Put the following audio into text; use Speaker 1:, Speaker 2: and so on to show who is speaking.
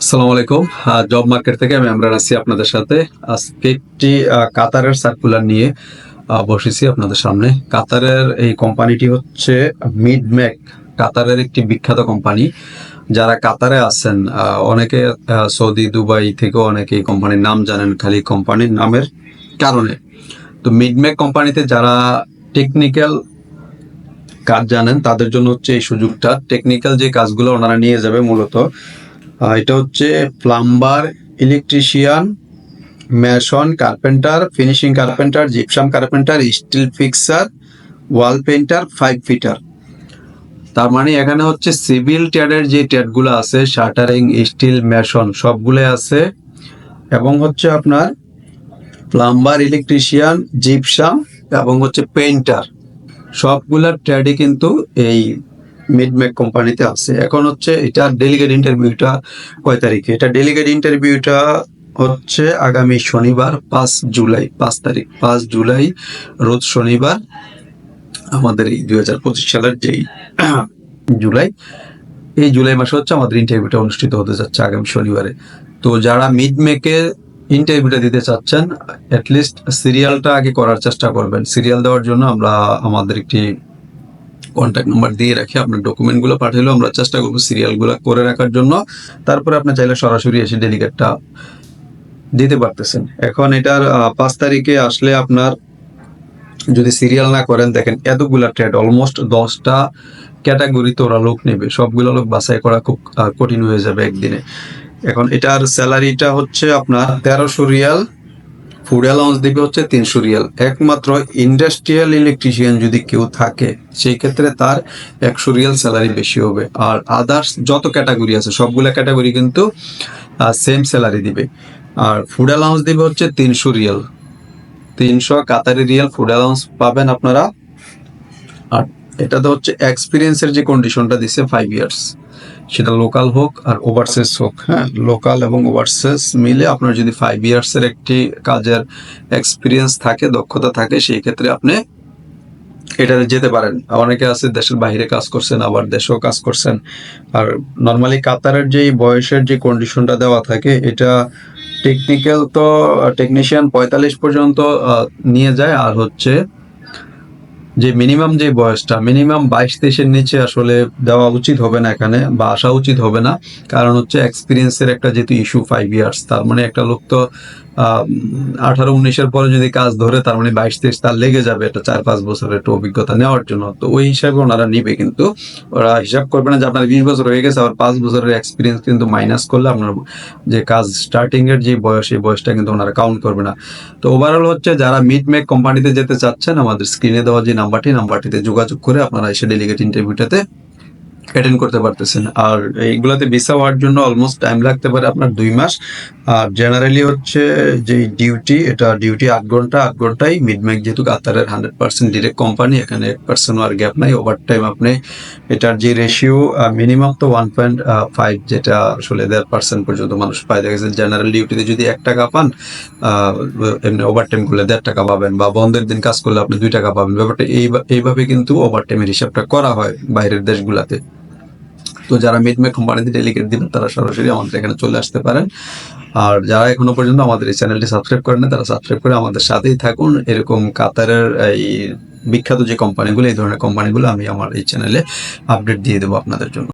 Speaker 1: আসসালামু আলাইকুম। Job market থেকে আমি আমরা আছি আপনাদের সাথে। আজকে একটি কাতারের সার্কুলার নিয়ে বসেছি আপনাদের সামনে। কাতারের এই কোম্পানিটি হচ্ছে মিডম্যাক কাতারের একটি বিখ্যাত কোম্পানি যারা কাতারে আছেন অনেকে সৌদি, দুবাই থেকেও অনেকে এই কোম্পানির নাম জানেন, খালি কোম্পানির নামের কারণে। তো মিডম্যাক কোম্পানিতে যারা টেকনিক্যাল কাজ জানেন, তাদের জন্য হচ্ছে এই সুযোগটা। টেকনিক্যাল যে কাজগুলো ওনারা নিয়ে যাবে মূলত এটা হচ্ছে plumber electrician mason carpenter finishing carpenter gypsum carpenter steel fixer wall painter pipe fitter তার মানে এখানে হচ্ছে সিভিল ট্রেডের যে ট্রেডগুলো আছে শাটারিং স্টিল মেশন সবগুলো আছে। এবং হচ্ছে আপনার প্লাম্বার ইলেকট্রিশিয়ান জিপসাম এবং হচ্ছে পেইন্টার সবগুলা ট্রেডই কিন্তু এই মিডমেক কোম্পানিতে আছে। এখন হচ্ছে এটা ডেলিগেট ইন্টারভিউটা কয় তারিখে? এটা ডেলিগেট ইন্টারভিউটা হচ্ছে আগামী শনিবার, পাঁচ জুলাই, পাঁচ তারিখ। পাঁচ জুলাই, রোজ শনিবার, আমাদের এই দুই হাজার পঁচিশ সালের যেই জুলাই, এই জুলাই মাসে হচ্ছে আমাদের ইন্টারভিউটা অনুষ্ঠিত হতে যাচ্ছে আগামী শনিবারে। তো যারা মিডমেকে ইন্টারভিউটা দিতে চাচ্ছেন অ্যাটলিস্ট সিরিয়ালটা আগে করার চেষ্টা করবেন। সিরিয়াল দেওয়ার জন্য আমরা আমাদের একটি কন্ট্যাক্ট নাম্বার দিয়ে রাখি আপনার ডকুমেন্টগুলো পাঠালেও আমরা চেষ্টা করব সিরিয়ালগুলো করে রাখার জন্য। তারপরে আপনি চাইলে সরাসরি এসে ডেলিগেটটা দিতে পারতেছেন। এখন এটার পাঁচ তারিখে আসলে আপনার যদি সিরিয়াল না করেন, দেখেন এতগুলা ট্রেড অলমোস্ট দশটা ক্যাটাগরিতে ওরা লোক নেবে। সবগুলো লোক বাছাই করা খুব কঠিন হয়ে যাবে একদিনে। এখন এটার স্যালারিটা হচ্ছে আপনার তেরোশো রিয়াল। ফুড অ্যালাউন্স দিবে হচ্ছে তিনশো রিয়াল। একমাত্র ইন্ডাস্ট্রিয়াল ইলেকট্রিশিয়ান যদি কেউ থাকে, সেই ক্ষেত্রে তার একশো রিয়াল স্যালারি বেশি হবে। আর আদার্স যত ক্যাটাগরি আছে, সবগুলো ক্যাটাগরি কিন্তু সেম স্যালারি দিবে। আর ফুড অ্যালাউন্স দিবে হচ্ছে তিনশো রিয়াল। তিনশো কাতারি রিয়াল ফুড অ্যালাউন্স পাবেন আপনারা। আর এটাতে হচ্ছে এক্সপিরিয়েন্সের যে কন্ডিশনটা দিছে ফাইভ ইয়ার্স সেটা লোকাল হোক আর ওভারসেস হোক হ্যাঁ? লোকাল এবং ওভারসেস মিলে আপনার যদি ফাইভ ইয়ার্সের একটি কাজের এক্সপিরিয়েন্স থাকে, দক্ষতা থাকে, সেই ক্ষেত্রে আপনি এটাতে যেতে পারেন। অনেকে আছে দেশের বাইরে কাজ করছেন, আবার দেশেও কাজ করছেন। আর নর্মালি কাতারের যেই বয়সের যে কন্ডিশনটা দেওয়া থাকে, এটা টেকনিক্যাল তো টেকনিশিয়ান পঁয়তাল্লিশ পর্যন্ত নিয়ে যায়। আর হচ্ছে যে মিনিমাম যে বয়সটা মিনিমাম বাইশ তেইশের নিচে আসলে দেওয়া উচিত হবে না এখানে বা আসা উচিত হবে না। কারণ হচ্ছে এক্সপিরিয়েন্সের একটা যেহেতু ইস্যু ফাইভ ইয়ার্স তার মানে একটা লোক তো আঠারো, উনিশের পরে যদি কাজ ধরে, তার মানে বাইশ, তেইশ, তার লেগে যাবে এটা চার, পাঁচ বছরের একটু অভিজ্ঞতা নেওয়ার জন্য। তো ওই হিসাবে ওনারা নিবে, কিন্তু ওরা হিসাব করবে না যে আপনার বিশ বছর হয়ে গেছে, আবার পাঁচ বছরের এক্সপিরিয়েন্স কিন্তু মাইনাস করলে আপনার যে কাজ স্টার্টিং এর যে বয়স, এই বয়সটা কিন্তু ওনারা কাউন্ট করবে না। তো ওভারঅল হচ্ছে যারা মিড মেক কোম্পানিতে যেতে চাচ্ছেন, আমাদের স্ক্রিনে দেওয়া যে নাম্বারটি নাম্বারটিতে যোগাযোগ করে আপনারা এসে ডেলিগেট ইন্টারভিউটাতে অ্যাটেন্ড করতে পারতেছেন। আর এইগুলাতে ভিসা হওয়ার জন্য অলমোস্ট টাইম লাগতে পারে আপনার দুই মাস। আর জেনারেলি হচ্ছে যে ডিউটি এটা ডিউটি আট ঘণ্টা, আট ঘন্টাই মিডমেক যেহেতু কাতারের হান্ড্রেড পার্সেন্ট ডিরেক্ট কোম্পানি এখানে এক পার্সেন্ট আর গ্যাপ নাই। ওভার টাইম আপনি এটার যে রেশিও মিনিমাম তো ওয়ান পয়েন্ট ফাইভ যেটা আসলে দেড় পার্সেন্ট পর্যন্ত মানুষ পায়। দেখা গেছে জেনারেল ডিউটিতে যদি এক টাকা পান এমনি ওভার টাইম করলে দেড় টাকা পাবেন বা বন্ধের দিন কাজ করলে আপনি দুই টাকা পাবেন। ব্যাপারটা এই এইভাবে কিন্তু ওভার টাইমের হিসাবটা করা হয় বাইরের দেশগুলাতে। তো যারা মিডমে কোম্পানিতে ডেলিগেট দিবেন, তারা সরাসরি আমাদের এখানে চলে আসতে পারেন। আর যারা এখনও পর্যন্ত আমাদের এই চ্যানেলটি সাবস্ক্রাইব করেন না তারা সাবস্ক্রাইব করে আমাদের সাথেই থাকুন। এরকম কাতারের, এই বিখ্যাত যে কোম্পানিগুলো এই ধরনের কোম্পানিগুলো আমি আমার এই চ্যানেলে আপডেট দিয়ে দেবো আপনাদের জন্য।